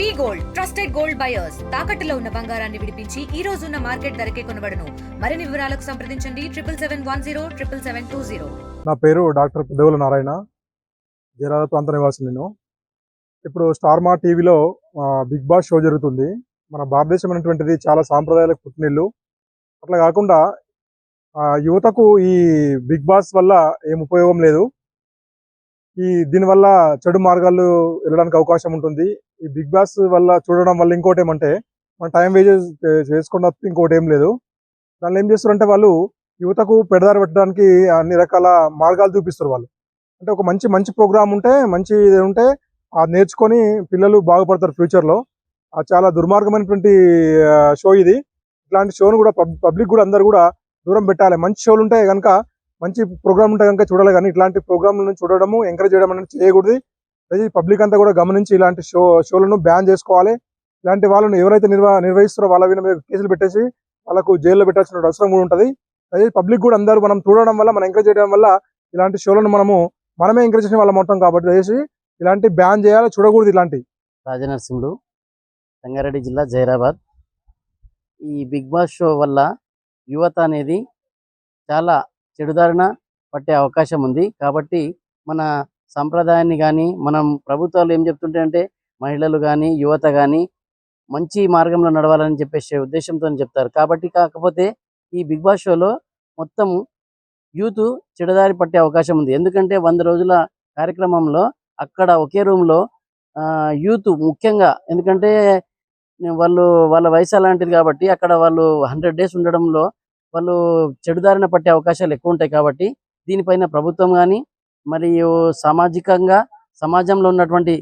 We gold trusted gold buyers తాకట్టులో ఉన్న బంగారాన్ని విడిపించి ఈ రోజు ఉన్న మార్కెట్ ధరకే కొనబడను. మరిన్ని వివరాలకు సంప్రదించండి triple seven one zero triple seven two zero. నా పేరు డాక్టర్ పెద్దవుల నారాయణ. జీరాల ప్రాంత నివాసి నేను. ఇప్పుడు స్టార్ మా టీవీలో బిగ్ బాస్ షో జరుగుతుంది. మన భారతదేశం అనేటువంటిది చాలా సాంప్రదాయాలకు పుట్టినిల్లు. అట్లా కాకుండా యువతకు ఈ బిగ్ బాస్ వల్ల ఏం ఉపయోగం లేదు. ఈ దీనివల్ల చెడు మార్గాలు వెళ్ళడానికి అవకాశం ఉంటుంది. ఈ బిగ్ బాస్ వల్ల చూడడం వల్ల ఇంకోటి ఏమంటే మన టైం వేజెస్ చేసుకున్న ఇంకోటి ఏం లేదు. దానిలో ఏం చేస్తారంటే వాళ్ళు యువతకు పెడదారి పెట్టడానికి అన్ని రకాల మార్గాలు చూపిస్తారు వాళ్ళు. అంటే ఒక మంచి మంచి ప్రోగ్రామ్ ఉంటే మంచి ఇది ఉంటే అది నేర్చుకొని పిల్లలు బాగుపడతారు ఫ్యూచర్లో అది చాలా దుర్మార్గమైనటువంటి షో ఇది. ఇట్లాంటి షోను కూడా పబ్లిక్ కూడా అందరు కూడా దూరం పెట్టాలి. మంచి షోలు ఉంటే కనుక మంచి ప్రోగ్రామ్ ఉంటే కనుక చూడాలి. కానీ ఇట్లాంటి ప్రోగ్రాంలను చూడడము ఎంకరేజ్ చేయడం అనేది చేయకూడదు. అది పబ్లిక్ అంతా కూడా గమనించి ఇలాంటి షో షోలను బ్యాన్ చేసుకోవాలి. ఇలాంటి వాళ్ళను ఎవరైతే నిర్వ నిర్వహిస్తారో వాళ్ళ మీద మీద కేసులు పెట్టేసి వాళ్ళకు జైల్లో పెట్టాల్సిన అవసరం కూడా ఉంటుంది. అదే పబ్లిక్ కూడా అందరూ మనం చూడడం వల్ల మనం ఎంకరేజ్ చేయడం వల్ల ఇలాంటి షోలను మనము మనమే ఎంకరేజ్ చేసిన వాళ్ళం అవుతాం కాబట్టి దయచేసి ఇలాంటి బ్యాన్ చేయాలి చూడకూడదు ఇలాంటి. రాజనరసింహుడు సంగారెడ్డి జిల్లా జైరాబాద్. ఈ బిగ్ బాస్ షో వల్ల యువత అనేది చాలా చెడుదారిన పట్టే అవకాశం ఉంది. కాబట్టి మన సంప్రదాయాన్ని కానీ మనం ప్రభుత్వాలు ఏం చెప్తుంటే మహిళలు కానీ యువత కానీ మంచి మార్గంలో నడవాలని చెప్పేసి ఉద్దేశంతో చెప్తారు. కాబట్టి కాకపోతే ఈ బిగ్ బాస్ షోలో మొత్తం యూత్ చెడదారి పట్టే అవకాశం ఉంది. ఎందుకంటే వంద రోజుల కార్యక్రమంలో అక్కడ ఒకే రూమ్లో యూత్ ముఖ్యంగా ఎందుకంటే వాళ్ళు వాళ్ళ వయసు అలాంటిది కాబట్టి అక్కడ వాళ్ళు హండ్రెడ్ డేస్ ఉండడంలో వాళ్ళు చెడుదారిన పట్టే అవకాశాలు ఎక్కువ ఉంటాయి కాబట్టి దీనిపైన ప్రభుత్వం కానీ మరియు సామాజికంగా సమాజంలో ఉన్నటువంటి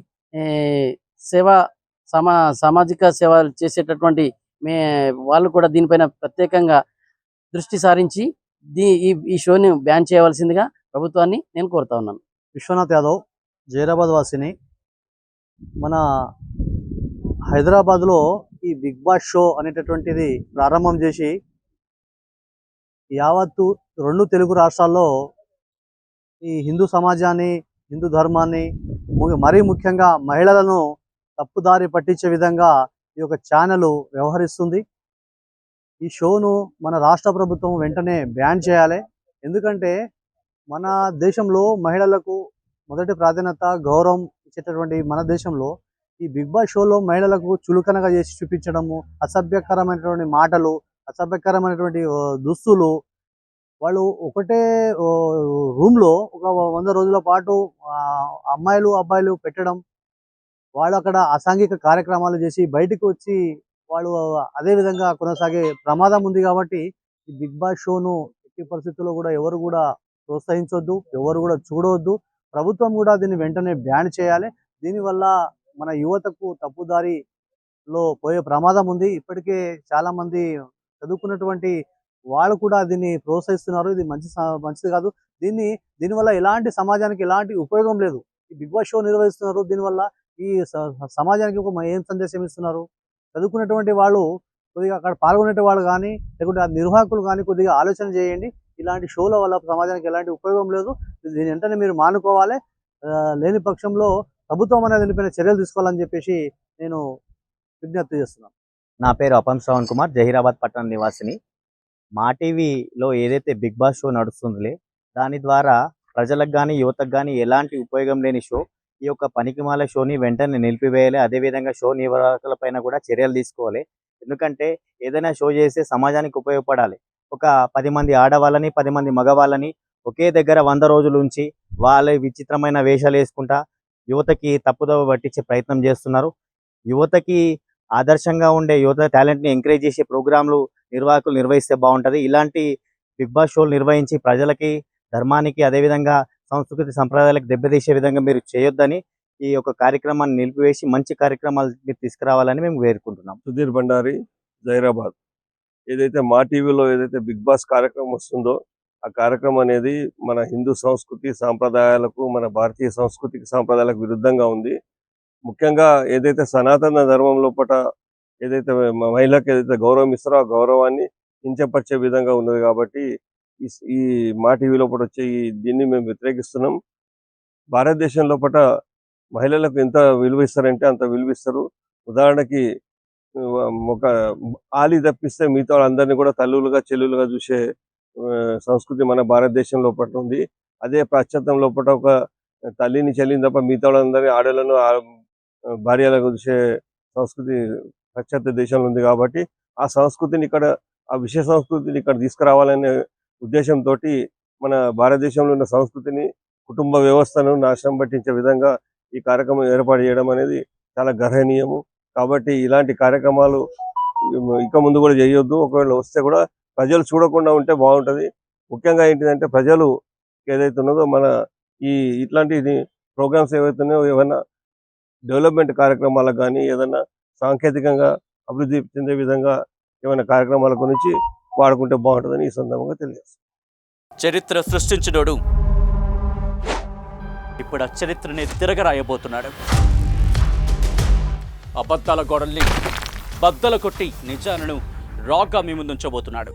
సేవ సమా సామాజిక సేవలు చేసేటటువంటి మే వాళ్ళు కూడా దీనిపైన ప్రత్యేకంగా దృష్టి సారించి దీ ఈ ఈ షోని బ్యాన్ చేయవలసిందిగా ప్రభుత్వాన్ని నేను కోరుతా ఉన్నాను. విశ్వనాథ్ యాదవ్ జైరాబాద్ వాసిని. మన హైదరాబాద్లో ఈ బిగ్ బాస్ షో అనేటటువంటిది ప్రారంభం చేసి యావత్తు రెండు తెలుగు రాష్ట్రాల్లో ఈ హిందూ సమాజాన్ని హిందూ ధర్మాన్ని మరీ ముఖ్యంగా మహిళలను తప్పుదారి పట్టించే విధంగా ఈ యొక్క ఛానల్ వ్యవహరిస్తుంది. ఈ షోను మన రాష్ట్ర ప్రభుత్వం వెంటనే బ్యాన్ చేయాలి. ఎందుకంటే మన దేశంలో మహిళలకు మొదటి ప్రాధాన్యత గౌరవం ఇచ్చేటటువంటి మన దేశంలో ఈ బిగ్ బాస్ షోలో మహిళలకు చులకనగా చేసి చూపించడము అసభ్యకరమైనటువంటి మాటలు అసభ్యకరమైనటువంటి దుస్తులు వాళ్ళు ఒకటే రూమ్లో ఒక వంద రోజుల పాటు అమ్మాయిలు అబ్బాయిలు పెట్టడం వాళ్ళు అక్కడ అసాంఘిక కార్యక్రమాలు చేసి బయటకు వచ్చి వాళ్ళు అదే విధంగా కొనసాగే ప్రమాదం ఉంది కాబట్టి ఈ బిగ్ బాస్ షోను ఎట్టి పరిస్థితుల్లో కూడా ఎవరు కూడా ప్రోత్సహించొద్దు ఎవరు కూడా చూడవద్దు ప్రభుత్వం కూడా దీన్ని వెంటనే బ్యాన్ చేయాలి. దీనివల్ల మన యువతకు తప్పుదారిలో పోయే ప్రమాదం ఉంది. ఇప్పటికే చాలా మంది చదువుకున్నటువంటి వాళ్ళు కూడా దీన్ని ప్రోత్సహిస్తున్నారు. ఇది మంచి మంచిది కాదు. దీన్ని దీనివల్ల ఎలాంటి సమాజానికి ఎలాంటి ఉపయోగం లేదు. ఈ బిగ్ బాస్ షో నిర్వహిస్తున్నారు. దీనివల్ల ఈ స- సమాజానికి ఒక ఏం సందేశం ఇస్తున్నారు? చదువుకున్నటువంటి వాళ్ళు కొద్దిగా అక్కడ పాల్గొనే వాళ్ళు కానీ లేకుంటే ఆ నిర్వాహకులు కానీ కొద్దిగా ఆలోచన చేయండి. ఇలాంటి షోల వల్ల సమాజానికి ఎలాంటి ఉపయోగం లేదు. దీని వెంటనే మీరు మానుకోవాలి. లేని పక్షంలో ప్రభుత్వం అనేది దీనిపైన చర్యలు తీసుకోవాలని చెప్పేసి నేను విజ్ఞప్తి చేస్తున్నాను. నా పేరు అపం శ్రవణ్ కుమార్ జహీరాబాద్ పట్టణ నివాసిని. మా టీవీలో ఏదైతే బిగ్ బాస్ షో నడుస్తుందిలే దాని ద్వారా ప్రజలకు కానీ యువతకు కానీ ఎలాంటి ఉపయోగం లేని షో ఈ యొక్క పనికిమాల షోని వెంటనే నిలిపివేయాలి. అదేవిధంగా షో నివారకులపైన పైన కూడా చర్యలు తీసుకోవాలి. ఎందుకంటే ఏదైనా షో చేస్తే సమాజానికి ఉపయోగపడాలి. ఒక పది మంది ఆడవాళ్ళని పది మంది మగవాళ్ళని ఒకే దగ్గర వంద రోజులు ఉంచి వాళ్ళ విచిత్రమైన వేషాలు వేసుకుంటా యువతకి తప్పుదోవ పట్టించే ప్రయత్నం చేస్తున్నారు. యువతకి ఆదర్శంగా ఉండే యువత టాలెంట్ని ఎంకరేజ్ చేసే ప్రోగ్రాంలు నిర్వాహకులు నిర్వహిస్తే బాగుంటది. ఇలాంటి బిగ్ బాస్ షోలు నిర్వహించి ప్రజలకి ధర్మానికి అదేవిధంగా సంస్కృతి సంప్రదాయాలకు దెబ్బతీసే విధంగా మీరు చేయొద్దని ఈ యొక్క కార్యక్రమాన్ని నిలిపివేసి మంచి కార్యక్రమాలు మీరు తీసుకురావాలని మేము వేడుకుంటున్నాం. సుధీర్ భండారి జైరాబాద్. ఏదైతే మా టీవీలో ఏదైతే బిగ్ బాస్ కార్యక్రమం వస్తుందో ఆ కార్యక్రమం అనేది మన హిందూ సంస్కృతి సాంప్రదాయాలకు మన భారతీయ సంస్కృతికి సాంప్రదాయాలకు విరుద్ధంగా ఉంది. ముఖ్యంగా ఏదైతే సనాతన ధర్మం లోపల ఏదైతే మహిళకు ఏదైతే గౌరవం ఇస్తారో ఆ గౌరవాన్ని కించపరిచే విధంగా ఉన్నది కాబట్టి ఈ మా టీవీ లోపల వచ్చే ఈ దీన్ని మేము వ్యతిరేకిస్తున్నాం. భారతదేశం లోపల మహిళలకు ఎంత విలువ ఇస్తారంటే అంత విలువ ఇస్తారు ఉదాహరణకి ఒక ఆలి తప్పిస్తే మిగతా వాళ్ళందరినీ కూడా తల్లులుగా చెల్లులుగా చూసే సంస్కృతి మన భారతదేశం లోపల ఉంది. అదే పాశ్చాత్యం లోపల ఒక తల్లిని చెల్లిని తప్ప మిగతా వాళ్ళందరినీ ఆడలను భార్యలకు చూసే సంస్కృతి పాశ్చాత్య దేశంలో ఉంది కాబట్టి ఆ సంస్కృతిని ఇక్కడ ఆ విషయ సంస్కృతిని ఇక్కడ తీసుకురావాలనే ఉద్దేశంతో మన భారతదేశంలో ఉన్న సంస్కృతిని కుటుంబ వ్యవస్థను నాశనం పట్టించే విధంగా ఈ కార్యక్రమం ఏర్పాటు చేయడం అనేది చాలా గర్హనీయము. కాబట్టి ఇలాంటి కార్యక్రమాలు ఇక ముందు కూడా చేయొద్దు. ఒకవేళ వస్తే కూడా ప్రజలు చూడకుండా ఉంటే బాగుంటది. ముఖ్యంగా ఏంటిదంటే ప్రజలు ఏదైతే ఉన్నదో మన ఈ ఇట్లాంటి ప్రోగ్రామ్స్ ఏవైతే ఉన్నాయో ఏమైనా డెవలప్మెంట్ కార్యక్రమాలకు కానీ ఏదన్నా సాంకేతికంగా అభివృద్ధి చెందే విధంగా ఏమైనా కార్యక్రమాల గురించి వాడుకుంటే బాగుంటుందని ఈ సందర్భంగా తెలియజేస్తాను చరిత్ర సృష్టించినోడు ఇప్పుడు ఆ చరిత్రని తిరగరాయబోతున్నాడు. అబద్ధాల గోడల్ని బద్దల కొట్టి నిజాలను రాగా మీ ముందుంచబోతున్నాడు.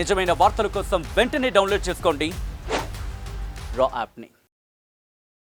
నిజమైన వార్తల కోసం వెంటనే డౌన్లోడ్ చేసుకోండి. రా యాప్ని.